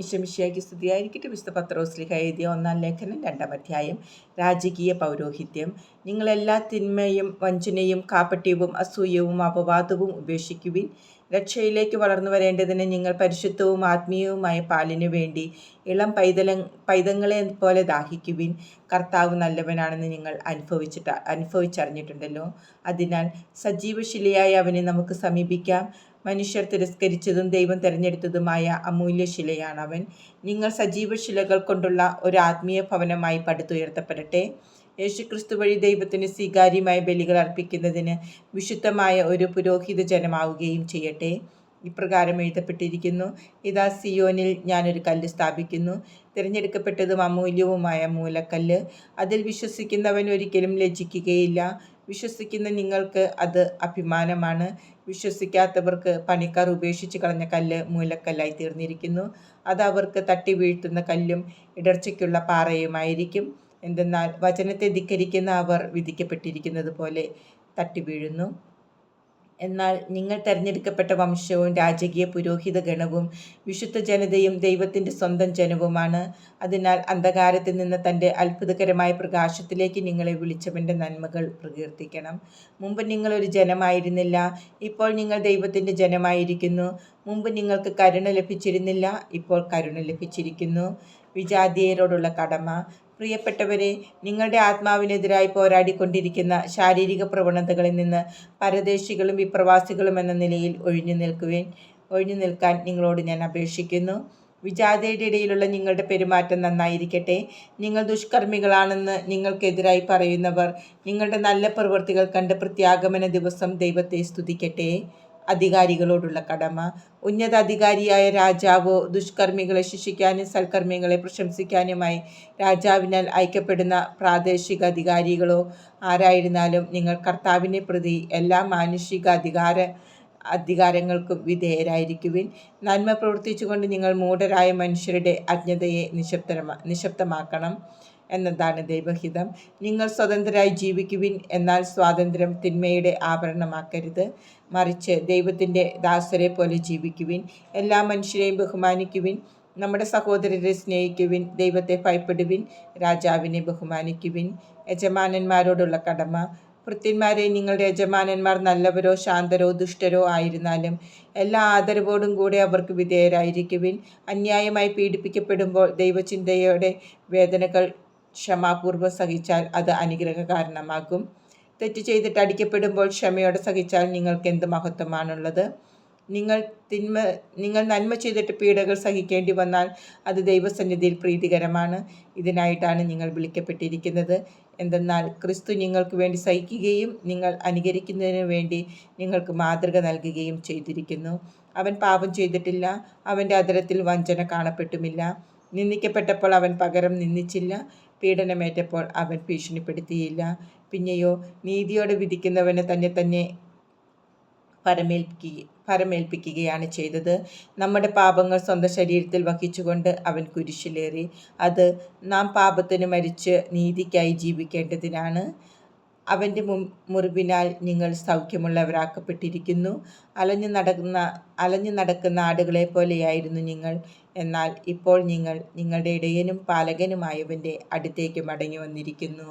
ഇശമിഷിയാക്കി സ്തുതിയായിരിക്കട്ടെ. വിശുദ്ധ പത്രോസ്ലിഹ എഴുതിയ ഒന്നാം ലേഖനം രണ്ടാം അധ്യായം. രാജകീയ പൗരോഹിത്യം. നിങ്ങളെല്ലാ തിന്മയും വഞ്ചനയും കാപ്പട്യവും അസൂയവും അപവാദവും ഉപേക്ഷിക്കുവിൻ. രക്ഷയിലേക്ക് വളർന്നു വരേണ്ടതിന് നിങ്ങൾ പരിശുദ്ധവും ആത്മീയവുമായ പാലിനു വേണ്ടി ഇളം പൈതല പൈതങ്ങളെ പോലെ ദാഹിക്കുവിൻ. കർത്താവ് നല്ലവനാണെന്ന് നിങ്ങൾ അനുഭവിച്ചിട്ട് അനുഭവിച്ചറിഞ്ഞിട്ടുണ്ടല്ലോ. അതിനാൽ സജീവശിലയായി അവനെ നമുക്ക് സമീപിക്കാം. മനുഷ്യർ തിരസ്കരിച്ചതും ദൈവം തിരഞ്ഞെടുത്തതുമായ അമൂല്യ ശിലയാണ് അവൻ നിങ്ങൾ സജീവ ശിലകൾ കൊണ്ടുള്ള ഒരു ആത്മീയ ഭവനമായി പടുത്തുയർത്തപ്പെടട്ടെ. യേശുക്രിസ്തു വഴി ദൈവത്തിന് സ്വീകാര്യമായ ബലികൾ അർപ്പിക്കുന്നതിന് വിശുദ്ധമായ ഒരു പുരോഹിത ജനമാവുകയും ചെയ്യട്ടെ. ഇപ്രകാരം എഴുതപ്പെട്ടിരിക്കുന്നു ഇതാ സിയോനിൽ ഞാനൊരു കല്ല് സ്ഥാപിക്കുന്നു. തിരഞ്ഞെടുക്കപ്പെട്ടതും അമൂല്യവുമായ മൂലക്കല്ല്. അതിൽ വിശ്വസിക്കുന്നവൻ ഒരിക്കലും ലജ്ജിക്കുകയില്ല. വിശ്വസിക്കുന്ന നിങ്ങൾക്ക് അത് അഭിമാനമാണ്. വിശ്വസിക്കാത്തവർക്ക് പണിക്കാർ ഉപേക്ഷിച്ച് കളഞ്ഞ കല്ല് മൂലക്കല്ലായി തീർന്നിരിക്കുന്നു. അത് അവർക്ക് തട്ടി വീഴ്ത്തുന്ന കല്ലും ഇടർച്ചയ്ക്കുള്ള പാറയുമായിരിക്കും. എന്തെന്നാൽ വചനത്തെ ധിക്കരിക്കുന്ന അവർ വിധിക്കപ്പെട്ടിരിക്കുന്നത് പോലെ തട്ടി വീഴുന്നു. എന്നാൽ നിങ്ങൾ തെരഞ്ഞെടുക്കപ്പെട്ട വംശവും രാജകീയ പുരോഹിത ഗണവും വിശുദ്ധ ജനതയും ദൈവത്തിന്റെ സ്വന്തം ജനവുമാണ്. അതിനാൽ അന്ധകാരത്തിൽ നിന്ന് തന്റെ അത്ഭുതകരമായ പ്രകാശത്തിലേക്ക് നിങ്ങളെ വിളിച്ചവന്റെ നന്മകൾ പ്രകീർത്തിക്കണം. മുമ്പ് നിങ്ങളൊരു ജനമായിരുന്നില്ല ഇപ്പോൾ നിങ്ങൾ ദൈവത്തിന്റെ ജനമായിരിക്കുന്നു. മുമ്പ് നിങ്ങൾക്ക് കരുണ ലഭിച്ചിരുന്നില്ല ഇപ്പോൾ കരുണ ലഭിച്ചിരിക്കുന്നു. വിജാതീയരോടുള്ള കടമ പ്രിയപ്പെട്ടവരെ നിങ്ങളുടെ ആത്മാവിനെതിരായി പോരാടിക്കൊണ്ടിരിക്കുന്ന ശാരീരിക പ്രവണതകളിൽ നിന്ന് പരദേശികളും വിപ്രവാസികളും എന്ന നിലയിൽ ഒഴിഞ്ഞു നിൽക്കുവേൻ. ഒഴിഞ്ഞു നിൽക്കാൻ നിങ്ങളോട് ഞാൻ അപേക്ഷിക്കുന്നു. വിജാതയുടെ ഇടയിലുള്ള നിങ്ങളുടെ പെരുമാറ്റം നന്നായിരിക്കട്ടെ. നിങ്ങൾ ദുഷ്കർമ്മികളാണെന്ന് നിങ്ങൾക്കെതിരായി പറയുന്നവർ നിങ്ങളുടെ നല്ല പ്രവൃത്തികൾ കണ്ട് പ്രത്യാഗമന ദിവസം ദൈവത്തെ സ്തുതിക്കട്ടെ. അധികാരികളോടുള്ള കടമ. ഉന്നത അധികാരിയായ രാജാവോ ദുഷ്കർമ്മികളെ ശിക്ഷിക്കാനും സൽക്കർമ്മികളെ പ്രശംസിക്കാനുമായി രാജാവിനാൽ അയക്കപ്പെടുന്ന പ്രാദേശിക അധികാരികളോ ആരായിരുന്നാലും നിങ്ങൾ കർത്താവിനെ പ്രതി എല്ലാ മാനുഷിക അധികാര അധികാരങ്ങൾക്കും വിധേയരായിരിക്കുവിൻ. നന്മ പ്രവർത്തിച്ചുകൊണ്ട് നിങ്ങൾ മൂഢരായ മനുഷ്യരുടെ അജ്ഞതയെ നിശബ്ദമാ നിശബ്ദമാക്കണം. എന്നതാണ് ദൈവഹിതം. നിങ്ങൾ സ്വതന്ത്രരായി ജീവിക്കുവിൻ എന്നാൽ സ്വാതന്ത്ര്യം തിന്മയുടെ ആഭരണമാക്കരുത്. മറിച്ച് ദൈവത്തിന്റെ ദാസരെ പോലെ ജീവിക്കുവിൻ. എല്ലാ മനുഷ്യരെയും ബഹുമാനിക്കുവിൻ. നമ്മുടെ സഹോദരരെ സ്നേഹിക്കുവിൻ. ദൈവത്തെ ഭയപ്പെടുവിൻ. രാജാവിനെ ബഹുമാനിക്കുവിൻ. യജമാനന്മാരോടുള്ള കടമ. ഭൃത്യന്മാരെ നിങ്ങളുടെ യജമാനന്മാർ നല്ലവരോ ശാന്തരോ ദുഷ്ടരോ ആയിരുന്നാലും എല്ലാ ആദരവോടും കൂടെ അവർക്ക് വിധേയരായിരിക്കുവിൻ. അന്യായമായി പീഡിപ്പിക്കപ്പെടുമ്പോൾ ദൈവചിന്തയോടെ വേദനകൾ ക്ഷമാപൂർവം സഹിച്ചാൽ അത് അനുഗ്രഹ കാരണമാകും. തെറ്റ് ചെയ്തിട്ട് അടിക്കപ്പെടുമ്പോൾ ക്ഷമയോടെ സഹിച്ചാൽ നിങ്ങൾക്ക് എന്ത് മഹത്വമാണുള്ളത്? നിങ്ങൾ തിന്മ നിങ്ങൾ നന്മ ചെയ്തിട്ട് പീഡകൾ സഹിക്കേണ്ടി വന്നാൽ അത് ദൈവസന്നിധിയിൽ പ്രീതികരമാണ്. ഇതിനായിട്ടാണ് നിങ്ങൾ വിളിക്കപ്പെട്ടിരിക്കുന്നത്. എന്തെന്നാൽ ക്രിസ്തു നിങ്ങൾക്ക് വേണ്ടി സഹിക്കുകയും നിങ്ങൾ അനുകരിക്കുന്നതിന് വേണ്ടി നിങ്ങൾക്ക് മാതൃക നൽകുകയും ചെയ്തിരിക്കുന്നു. അവൻ പാപം ചെയ്തിട്ടില്ല. അവന്റെ അതരത്തിൽ വഞ്ചന കാണപ്പെട്ടുമില്ല. നിന്ദിക്കപ്പെട്ടപ്പോൾ അവൻ പകരം നിന്ദിച്ചില്ല. പീഡനമേറ്റപ്പോൾ അവൻ ഭീഷണിപ്പെടുത്തിയില്ല. പിന്നെയോ നീതിയോടെ വിധിക്കുന്നവനെ തന്നെ തന്നെ പരമേൽപ്പിക്കുക പരമേൽപ്പിക്കുകയാണ് ചെയ്തത്. നമ്മുടെ പാപങ്ങൾ സ്വന്തം ശരീരത്തിൽ വഹിച്ചുകൊണ്ട് അവൻ കുരിശിലേറി. അത് നാം പാപത്തിന് മരിച്ച് നീതിക്കായി ജീവിക്കേണ്ടതിനാണ്. അവന്റെ മുറിവിനാൽ നിങ്ങൾ സൗഖ്യമുള്ളവരാക്കപ്പെട്ടിരിക്കുന്നു. അലഞ്ഞു നടക്കുന്ന അലഞ്ഞു നടക്കുന്ന ആടുകളെ പോലെയായിരുന്നു നിങ്ങൾ. എന്നാൽ ഇപ്പോൾ നിങ്ങൾ നിങ്ങളുടെ ഇടയനും പാലകനുമായവന്റെ അടുത്തേക്ക് മടങ്ങി വന്നിരിക്കുന്നു.